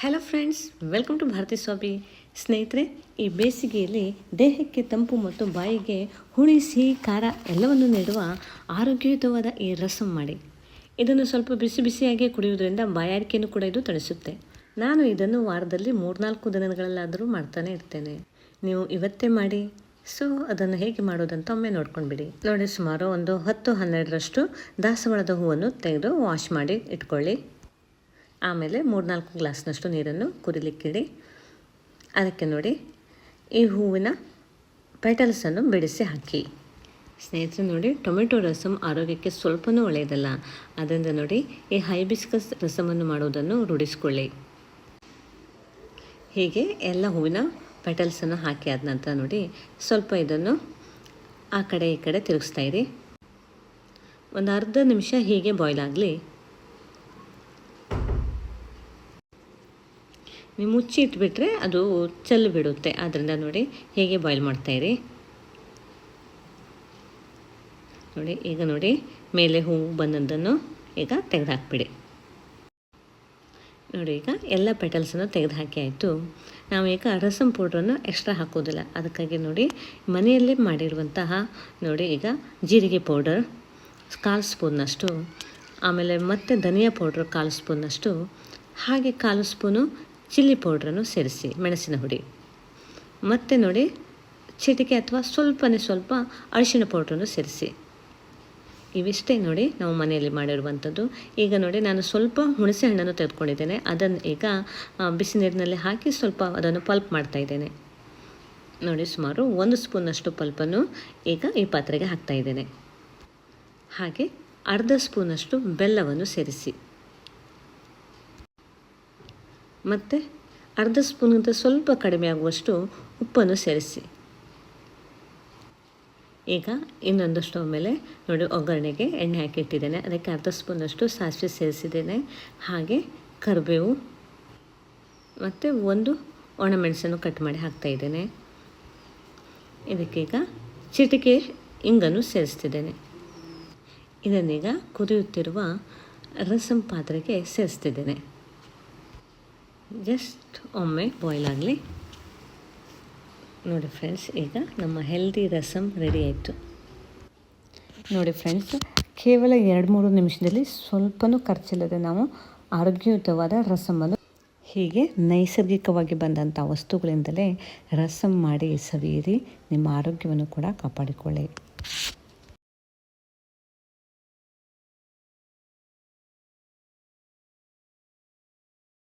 Hello friends welcome to Bharathi Swami ಸ್ನೇಹಿತರೆ ಈ ಬೇಸಿಗೆಯಲ್ಲಿ ದೇಹಕ್ಕೆ ತಂಪು ಮತ್ತು ಬಾಯಿಗೆ ಹುಳಿ ಸಿಹಿ ಖಾರ ಎಲ್ಲವನ್ನು ನೀಡುವ ಆರೋಗ್ಯಯುತವಾದ ಈ ರಸಂ ಮಾಡಿ. ಇದನ್ನು ಸ್ವಲ್ಪ ಬಿಸಿ ಬಿಸಿಯಾಗಿ ಕುಡಿಯುವುದರಿಂದ ಬಾಯಾರಿಕೆಯನ್ನು ಕೂಡ ಇದು ತಳಿಸುತ್ತೆ ನಾನು ಇದನ್ನು ವಾರದಲ್ಲಿ ಮೂರ್ನಾಲ್ಕು ದಿನಗಳಲ್ಲಾದರೂ ಮಾಡ್ತಾನೆ ಇರ್ತೇನೆ. ನೀವು ಇವತ್ತೇ ಮಾಡಿ. ಸೊ ಅದನ್ನು ಹೇಗೆ ಮಾಡೋದಂತ ಒಮ್ಮೆ ನೋಡ್ಕೊಂಡ್ಬಿಡಿ. ನೋಡಿ, ಸುಮಾರು ಒಂದು ಹತ್ತು ಹನ್ನೆರಡರಷ್ಟು ದಾಸವಾಳದ ಹೂವನ್ನು ತೆಗೆದು ವಾಶ್ ಮಾಡಿ ಇಟ್ಕೊಳ್ಳಿ. ಆಮೇಲೆ ಮೂರ್ನಾಲ್ಕು ಗ್ಲಾಸ್ನಷ್ಟು ನೀರನ್ನು ಕುದಿಲಿಕ್ಕಿಡಿ ಅದಕ್ಕೆ ನೋಡಿ ಈ ಹೂವಿನ ಪೆಟಲ್ಸನ್ನು ಬಿಡಿಸಿ ಹಾಕಿ. ಸ್ನೇಹಿತರೆ ನೋಡಿ, ಟೊಮೆಟೊ ರಸಮ್ ಆರೋಗ್ಯಕ್ಕೆ ಸ್ವಲ್ಪನೂ ಒಳ್ಳೆಯದಲ್ಲ. ಅದರಿಂದ ನೋಡಿ ಈ ಹೈಬಿಸ್ಕಸ್ ರಸಮನ್ನು ಮಾಡುವುದನ್ನು ರೂಢಿಸ್ಕೊಳ್ಳಿ. ಹೀಗೆ ಎಲ್ಲ ಹೂವಿನ ಪೆಟಲ್ಸನ್ನು ಹಾಕಿ ಆದ ನಂತರ ನೋಡಿ ಸ್ವಲ್ಪ ಇದನ್ನು ಆ ಕಡೆ ಈ ಕಡೆ ತಿರುಗಿಸ್ತಾ ಇರಿ. ಒಂದು ಅರ್ಧ ನಿಮಿಷ ಹೀಗೆ ಬಾಯ್ಲ್ ಆಗಲಿ. ನೀವು ಮುಚ್ಚಿ ಇಟ್ಬಿಟ್ರೆ ಅದು ಚೆಲ್ಲು ಬಿಡುತ್ತೆ. ಆದ್ದರಿಂದ ನೋಡಿ ಹೇಗೆ ಬಾಯ್ಲ್ ಮಾಡ್ತಾಯಿರಿ ನೋಡಿ, ಈಗ ನೋಡಿ ಮೇಲೆ ಹೂವು ಬಂದದ್ದನ್ನು ಈಗ ತೆಗೆದುಹಾಕ್ಬಿಡಿ ನೋಡಿ, ಈಗ ಎಲ್ಲ ಪೆಟಲ್ಸನ್ನು ತೆಗೆದುಹಾಕಿ ಆಯಿತು. ನಾವು ಈಗ ರಸಮ್ ಪೌಡ್ರನ್ನು ಎಕ್ಸ್ಟ್ರಾ ಹಾಕೋದಿಲ್ಲ ಅದಕ್ಕಾಗಿ ನೋಡಿ ಮನೆಯಲ್ಲೇ ಮಾಡಿರುವಂತಹ ನೋಡಿ ಈಗ ಜೀರಿಗೆ ಪೌಡರ್ ಕಾಲು ಸ್ಪೂನ್ನಷ್ಟು ಆಮೇಲೆ ಮತ್ತೆ ಧನಿಯಾ ಪೌಡ್ರ್ ಕಾಲು ಸ್ಪೂನ್ನಷ್ಟು ಹಾಗೆ ಕಾಲು ಸ್ಪೂನು ಚಿಲ್ಲಿ ಪೌಡ್ರನ್ನು ಸೇರಿಸಿ, ಮೆಣಸಿನ ಹುಡಿ. ಮತ್ತು ನೋಡಿ, ಚಿಟಿಕೆ ಅಥವಾ ಸ್ವಲ್ಪನೇ ಸ್ವಲ್ಪ ಅರಿಶಿನ ಪೌಡ್ರನ್ನು ಸೇರಿಸಿ. ಇವಿಷ್ಟೇ ನೋಡಿ ನಾವು ಮನೆಯಲ್ಲಿ ಮಾಡಿರುವಂಥದ್ದು. ಈಗ ನೋಡಿ, ನಾನು ಸ್ವಲ್ಪ ಹುಣಸೆ ಹಣ್ಣನ್ನು ತೆಗೆದುಕೊಂಡಿದ್ದೇನೆ. ಅದನ್ನು ಈಗ ಬಿಸಿ ನೀರಿನಲ್ಲಿ ಹಾಕಿ ಸ್ವಲ್ಪ ಅದನ್ನು ಪಲ್ಪ್ ಮಾಡ್ತಾ ಇದ್ದೇನೆ. ನೋಡಿ, ಸುಮಾರು ಒಂದು ಸ್ಪೂನಷ್ಟು ಪಲ್ಪನ್ನು ಈಗ ಈ ಪಾತ್ರೆಗೆ ಹಾಕ್ತಾ ಇದ್ದೇನೆ. ಹಾಗೆ ಅರ್ಧ ಸ್ಪೂನಷ್ಟು ಬೆಲ್ಲವನ್ನು ಸೇರಿಸಿ. ಮತ್ತು ಅರ್ಧ ಸ್ಪೂನ್ಗಿಂತ ಸ್ವಲ್ಪ ಕಡಿಮೆ ಆಗುವಷ್ಟು ಉಪ್ಪನ್ನು ಸೇರಿಸಿ. ಈಗ ಇನ್ನೊಂದು ಸ್ಟವ್ ಮೇಲೆ ನೋಡಿ ಒಗ್ಗರಣೆಗೆ ಎಣ್ಣೆ ಹಾಕಿಟ್ಟಿದ್ದೇನೆ. ಅದಕ್ಕೆ ಅರ್ಧ ಸ್ಪೂನಷ್ಟು ಸಾಸಿವೆ ಸೇರಿಸಿದ್ದೇನೆ. ಹಾಗೆ ಕರಿಬೇವು ಮತ್ತು ಒಂದು ಒಣಮೆಣಸನ್ನು ಕಟ್ ಮಾಡಿ ಹಾಕ್ತಾಯಿದ್ದೇನೆ ಇದಕ್ಕೀಗ ಚಿಟಿಕೆ ಇಂಗನ್ನು ಸೇರಿಸ್ತಿದ್ದೇನೆ. ಇದನ್ನೀಗ ಕುದಿಯುತ್ತಿರುವ ರಸಂ ಪಾತ್ರೆಗೆ ಸೇರಿಸ್ತಿದ್ದೇನೆ. ಜಸ್ಟ್ ಒಮ್ಮೆ ಬಾಯ್ಲ್ ಆಗಲಿ. ನೋಡಿ ಫ್ರೆಂಡ್ಸ್ ಈಗ ನಮ್ಮ ಹೆಲ್ದಿ ರಸಮ್ ರೆಡಿ ಆಯಿತು. ನೋಡಿ ಫ್ರೆಂಡ್ಸ್ ಕೇವಲ ಎರಡು ಮೂರು ನಿಮಿಷದಲ್ಲಿ ಸ್ವಲ್ಪನೂ ಖರ್ಚಿಲ್ಲದೆ ನಾವು ಆರೋಗ್ಯಯುತವಾದ ರಸಮನ್ನು ಹೀಗೆ ನೈಸರ್ಗಿಕವಾಗಿ ಬಂದಂಥ ವಸ್ತುಗಳಿಂದಲೇ ರಸಮ್ ಮಾಡಿ ಸವಿಯಿರಿ, ನಿಮ್ಮ ಆರೋಗ್ಯವನ್ನು ಕೂಡ ಕಾಪಾಡಿಕೊಳ್ಳಿ.